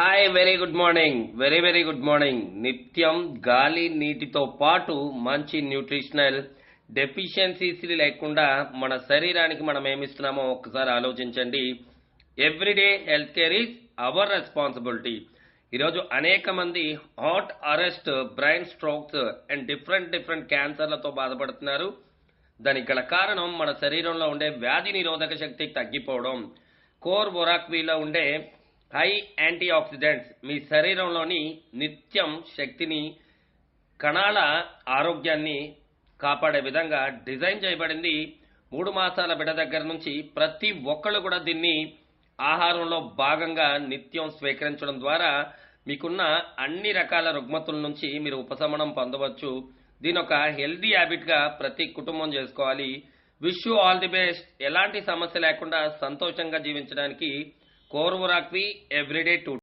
Hi very good morning very very good morning నిత్యం గాలి నీటితో పాటు మంచి న్యూట్రిషనల్ డెఫిషియన్సీస్ లేకుండా మన శరీరానికి మనం ఏమిస్తున్నామో ఒకసారి ఆలోచించండి. Everyday health care is our responsibility ఈరోజు అనేక మంది heart arrest brain strokes and different different క్యాన్సర్లతో బాధపడుతున్నారు. దానికి గల కారణం మన శరీరంలో ఉండే వ్యాధి నిరోధక శక్తి తగ్గిపోవడం. కోర్ బొరాక్వీలో ఉండే హై యాంటీ ఆక్సిడెంట్స్ మీ శరీరంలోని నిత్యం శక్తిని కణాల ఆరోగ్యాన్ని కాపాడే విధంగా డిజైన్ చేయబడింది. మూడు మాసాల బిడ్డ దగ్గర నుంచి ప్రతి ఒక్కళ్ళు కూడా దీన్ని ఆహారంలో భాగంగా నిత్యం స్వీకరించడం ద్వారా మీకున్న అన్ని రకాల రుగ్మతుల నుంచి మీరు ఉపశమనం పొందవచ్చు. దీని ఒక హెల్దీ హ్యాబిట్గా ప్రతి కుటుంబం చేసుకోవాలి. Wish you all the best. ఎలాంటి సమస్య లేకుండా సంతోషంగా జీవించడానికి कौरव एवरीडे टू